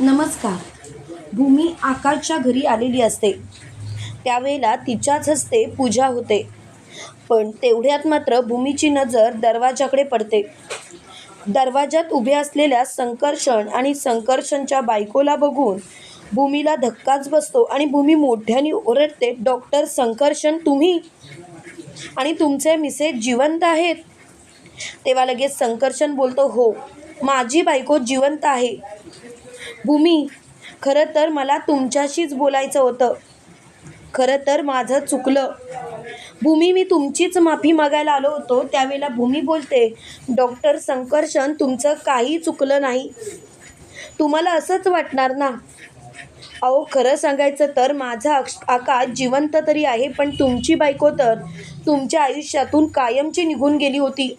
नमस्कार. भूमी आकाशच्या घरी आलेली असते. त्यावेळेला तिच्याच हस्ते पूजा होते. पण तेवढ्यात मात्र भूमीची नजर दरवाजाकडे पडते. दरवाजात उभे असलेल्या संकर्षण आणि संकर्षणच्या बायकोला बघून भूमीला धक्काच बसतो आणि भूमी मोठ्याने ओरडते डॉक्टर संकर्षण तुम्ही? आणि तुमचे मिसेस जिवंत आहेत? तेव्हा लगेच संकर्षण बोलतो हो माझी बायको जिवंत आहे. भूमी खरं तर मला तुमच्याशीच बोलायचं होतं. खरं तर माझं चुकलं. भूमी मी तुमचीच माफी मागायला आलो होतो. त्यावेळेला भूमी बोलते डॉक्टर संकर्षण तुमचं काही चुकलं नाही. तुम्हाला असंच वाटणार ना? अहो खरं सांगायचं तर माझा अक्ष आकाश जिवंत तरी आहे पण तुमची बायको तर तुमच्या आयुष्यातून कायमची निघून गेली होती.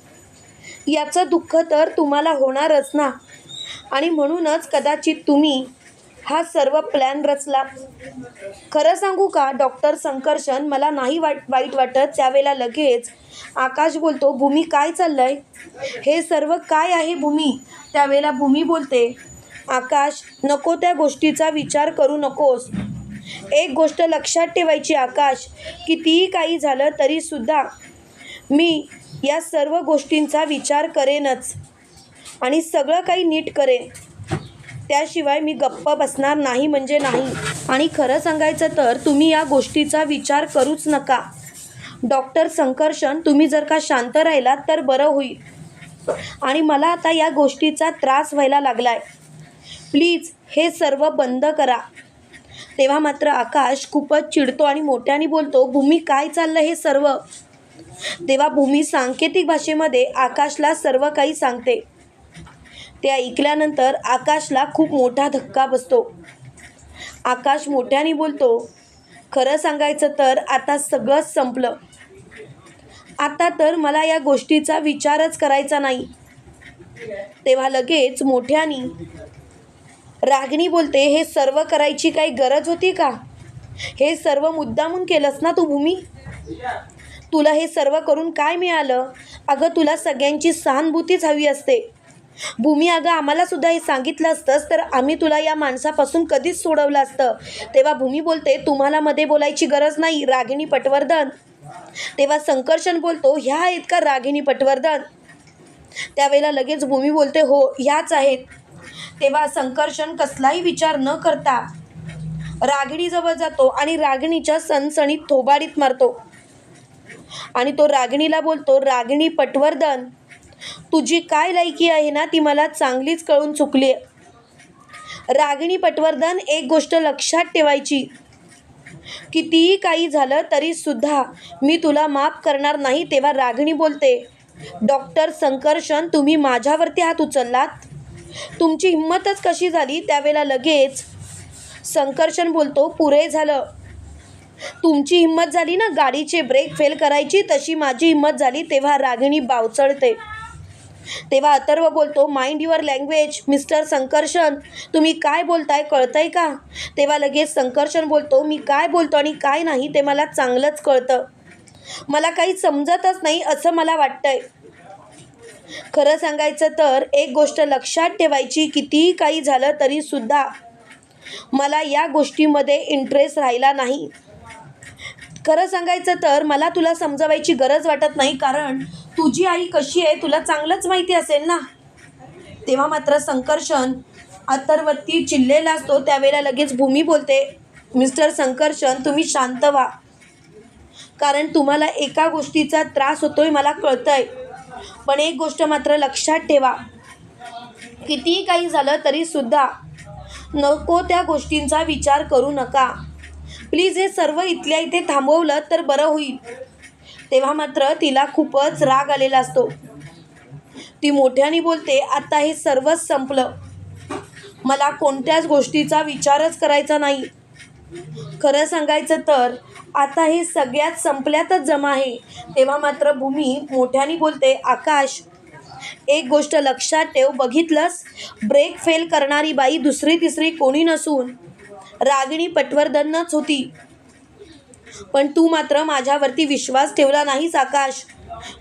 याचं दुःख तर तुम्हाला होणारच ना. आणि म्हणूनच कदाचित तुम्ही हा सर्व प्लॅन रचला. खरं सांगू का डॉक्टर संकर्षण मला नाही वाट वाईट वाटत. त्यावेळेला लगेच आकाश बोलतो भूमी काय चाललंय? हे सर्व काय आहे भूमी? त्यावेळेला भूमी बोलते आकाश नको त्या गोष्टीचा विचार करू नकोस. एक गोष्ट लक्षात ठेवायची आकाश. कितीही काही झालं तरीसुद्धा मी या सर्व गोष्टींचा विचार करेनच. आणि सगळं काही नीट करेन. त्याशिवाय मी गप्प बसणार नाही म्हणजे नाही. आणि खरं सांगायचं तर तुम्ही या गोष्टीचा विचार करूच नका. डॉक्टर संकर्षण तुम्ही जर का शांत राहिलात तर बरं होईल. आणि मला आता या गोष्टीचा त्रास व्हायला लागलाय. प्लीज हे सर्व बंद करा. तेव्हा मात्र आकाश खूपच चिडतो आणि मोठ्याने बोलतो भूमी काय चाललं हे सर्व? तेव्हा भूमी सांकेतिक भाषेमध्ये आकाशला सर्व काही सांगते. ते ऐकल्यानंतर आकाशला खूप मोठा धक्का बसतो. आकाश मोठ्याने बोलतो खरं सांगायचं तर आता सगळंच संपलं. आता तर मला या गोष्टीचा विचारच करायचा नाही. तेव्हा लगेच मोठ्याने रागिणी बोलते हे सर्व करायची काही गरज होती का? हे सर्व मुद्दामून केलंस ना तू भूमी? तुला हे सर्व करून काय मिळालं? अगं तुला सगळ्यांची सहानुभूतीच हवी असते. भूमी अगं आम्हाला सुद्धा हे सांगितलं असतंस तर आम्ही तुला या माणसापासून कधीच सोडवलं असतं. तेव्हा भूमी बोलते तुम्हाला मध्ये बोलायची गरज नाही रागिणी पटवर्धन. तेव्हा संकर्षण बोलतो ह्या आहेत का रागिणी पटवर्धन? त्यावेळेला लगेच भूमी बोलते हो ह्याच आहेत. तेव्हा संकर्षण कसलाही विचार न करता रागिणीजवळ जातो आणि रागिणीच्या सणसणीत थोबाडीत मारतो. आणि तो रागिणीला बोलतो रागिणी पटवर्धन तुझी काय लायकी आहे ना ती मला चांगलीच कळून चुकली. रागिणी पटवर्धन एक गोष्ट लक्षात ठेवायची. कितीही काही झालं तरीसुद्धा मी तुला माफ करणार नाही तेव्हा रागिणी बोलते डॉक्टर संकर्षण तुम्ही माझ्यावरती हात उचललात? तुमची हिंमतच कशी झाली? त्यावेळेला लगेच संकर्षण बोलतो पुरे झालं. तुमची हिंमत झाली ना गाडीचे ब्रेक फेल करायची तशी माझी हिंमत झाली तेव्हा रागिणी बावचळते. तेव्हा अथर्व बोलतो mind your language mister Sankarshan. तुम्ही काय बोलताय कळतंय का? तेव्हा लगेच संकर्षण बोलतो मी काय बोलतो आणि काय नाही ते मला चांगलंच कळतं. मला काही समजतच नाही असं मला वाटतंय. खरं सांगायचं तर एक गोष्ट लक्षात ठेवायची कितीही काही झालं तरीसुद्धा मला या गोष्टीमध्ये इंटरेस्ट राहिला नाही. खरं सांगायचं तर मला तुला समजवायची गरज वाटत नाही कारण तुझी आई कशी आहे तुला चांगलंच माहिती असेल ना? तेव्हा मात्र संकर्षण अतरवती चिल्लेला असतो त्यावेळेला लगेच भूमी बोलते मिस्टर संकर्षण तुम्ही शांत व्हा. कारण तुम्हाला एका गोष्टीचा त्रास होतोय मला कळतंय. पण एक गोष्ट मात्र लक्षात ठेवा. कितीही काही झालं तरीसुद्धा नको त्या गोष्टींचा विचार करू नका. प्लीज हे सर्व इथल्या इथे थांबवलं तर बरं होईल. तेव्हा मात्र तिला खूपच राग आलेला असतो. ती मोठ्याने बोलते आता हे सर्वच संपलं. मला कोणत्याच गोष्टीचा विचारच करायचा नाही. खरं सांगायचं तर आता हे सगळ्यात संपल्यातच जमा आहे. तेव्हा मात्र भूमी मोठ्याने बोलते आकाश एक गोष्ट लक्षात ठेव बघितलंस? ब्रेक फेल करणारी बाई दुसरी तिसरी कोणी नसून रागिणी पटवर्धनच होती. पण तू मात्र माझ्यावरती विश्वास ठेवला नाहीस आकाश.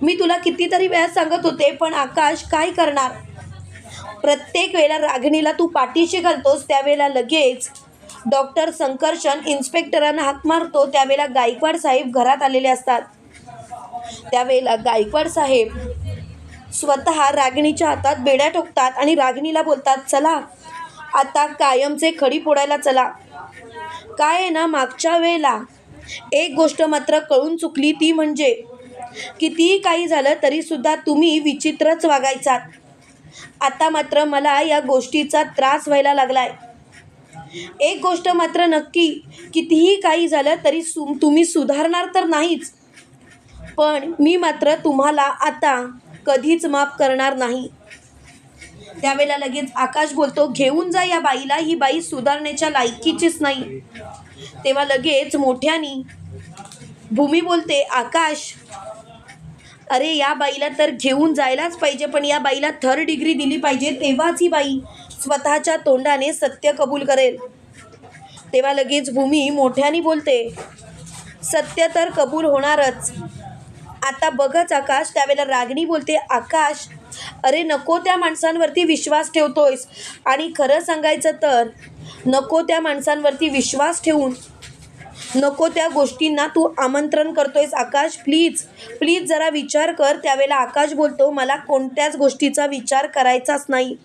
मी तुला कितीतरी वेळा सांगत होते पण आकाश काय करणार? प्रत्येक वेळेला रागिणीला तू पाठीशी घालतोस त्यावेळेला लगेच डॉक्टर संकर्षण इन्स्पेक्टरांना हाक मारतो त्यावेळेला गायकवाड साहेब घरात आलेले असतात. त्यावेळेला गायकवाड साहेब स्वतः रागिणीच्या हातात बेड्या ठोकतात आणि रागिणीला बोलतात चला आता कायमचे खडी फोडायला चला. काय आहे ना मागच्या वेळेला एक गोष्ट मात्र कळून चुकली ती म्हणजे कितीही काही झालं तरीसुद्धा तुम्ही विचित्रच वागायचात. आता मात्र मला या गोष्टीचा त्रास व्हायला लागलाय. एक गोष्ट मात्र नक्की कितीही काही झालं तरी सु तुम्ही सुधारणार तर नाहीच. पण मी मात्र तुम्हाला आता कधीच माफ करणार नाही. त्यावेळेला लगेच आकाश बोलतो घेऊन जा या बाईला ही बाई सुधारण्याच्या लायकीचीच नाही. तेव्हा लगेच मोठ्यानी भूमी बोलते आकाश अरे या बाईला तर घेऊन जायलाच पाहिजे पण या बाईला थर्ड डिग्री दिली पाहिजे तेव्हाच ही बाई स्वतःच्या तोंडाने सत्य कबूल करेल. तेव्हा लगेच भूमी मोठ्याने बोलते सत्य तर कबूल होणारच आता बघच आकाश. त्यावेळेला रागणी बोलते आकाश अरे नको त्या माणसांवरती विश्वास ठेवतोयस. आणि खरं सांगायचं तर नको त्या माणसांवरती विश्वास ठेवून नको त्या गोष्टींना तू आमंत्रण करतोयस आकाश. प्लीज प्लीज जरा विचार कर. त्यावेळेला आकाश बोलतो मला कोणत्याच गोष्टीचा विचार करायचाच नाही.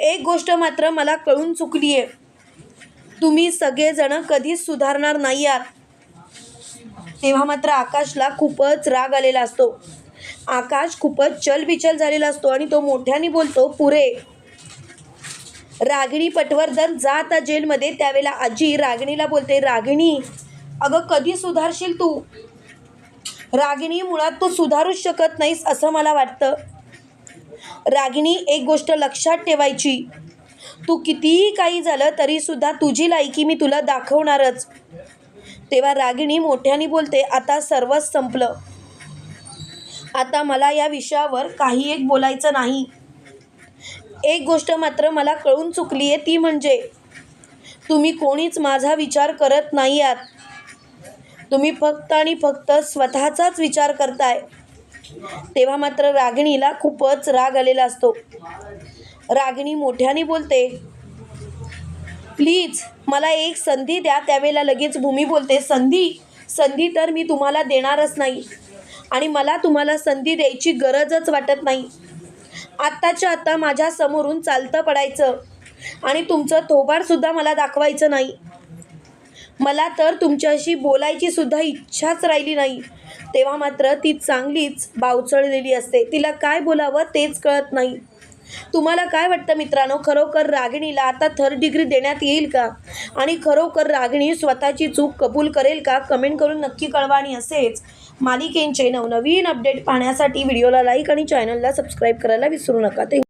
एक गोष्ट मात्र मला कळून चुकली आहे तुम्ही सगळेजणं कधीच सुधारणार नाही आहात. तेव्हा मात्र आकाशला खूपच राग आलेला असतो. आकाश खूपच चलबिचल झालेला असतो आणि तो मोठ्याने बोलतो पुरे. रागिणी पटवर्धन जा आता जेलमध्ये. त्यावेळेला आजी रागिणीला बोलते रागिणी अगं कधी सुधारशील तू? रागिणी मुळात तू सुधारूच शकत नाहीस असं मला वाटतं. रागिणी एक गोष्ट लक्षात ठेवायची. तू कितीही काही झालं तरीसुद्धा तुझी लायकी मी तुला दाखवणारच. तेव्हा रागिणी मोठ्याने बोलते आता सर्वच संपलं. आता मला या विषयावर काही एक बोलायचं नाही. एक गोष्ट मात्र मला कळून चुकली आहे ती म्हणजे तुम्ही कोणीच माझा विचार करत नाही आहात. तुम्ही फक्त आणि फक्त स्वतःचाच विचार करताय. तेव्हा मात्र रागिणीला खूपच राग आलेला असतो. रागिणी मोठ्याने बोलते प्लीज मला एक संधी द्या त्यावेळेला लगेच भूमी बोलते संधी संधी तर मी तुम्हाला देणारच नाही. आणि मला तुम्हाला संधी द्यायची गरजच वाटत नाही. आत्ताच्या आत्ता माझ्या समोरून चालतं पडायचं. आणि तुमचं थोबाडसुद्धा मला दाखवायचं नाही. मला तर तुमच्याशी बोलायची सुद्धा इच्छाच राहिली नाही. तेव्हा मात्र ती चांगलीच बावचळलेली असते. तिला काय बोलावं तेच कळत नाही. तुम्हाला काय वाटतं मित्रांनो? खरोखर रागिणीला आता थर्ड डिग्री देण्यात येईल का? आणि खरोखर रागिणी स्वतःची चूक कबूल करेल का? कमेंट करून नक्की कळवा आणि असेच मालिकेंचे नवनवीन अपडेट पाहण्यासाठी व्हिडिओला लाईक आणि चॅनलला सबस्क्राईब करायला विसरू नका. ते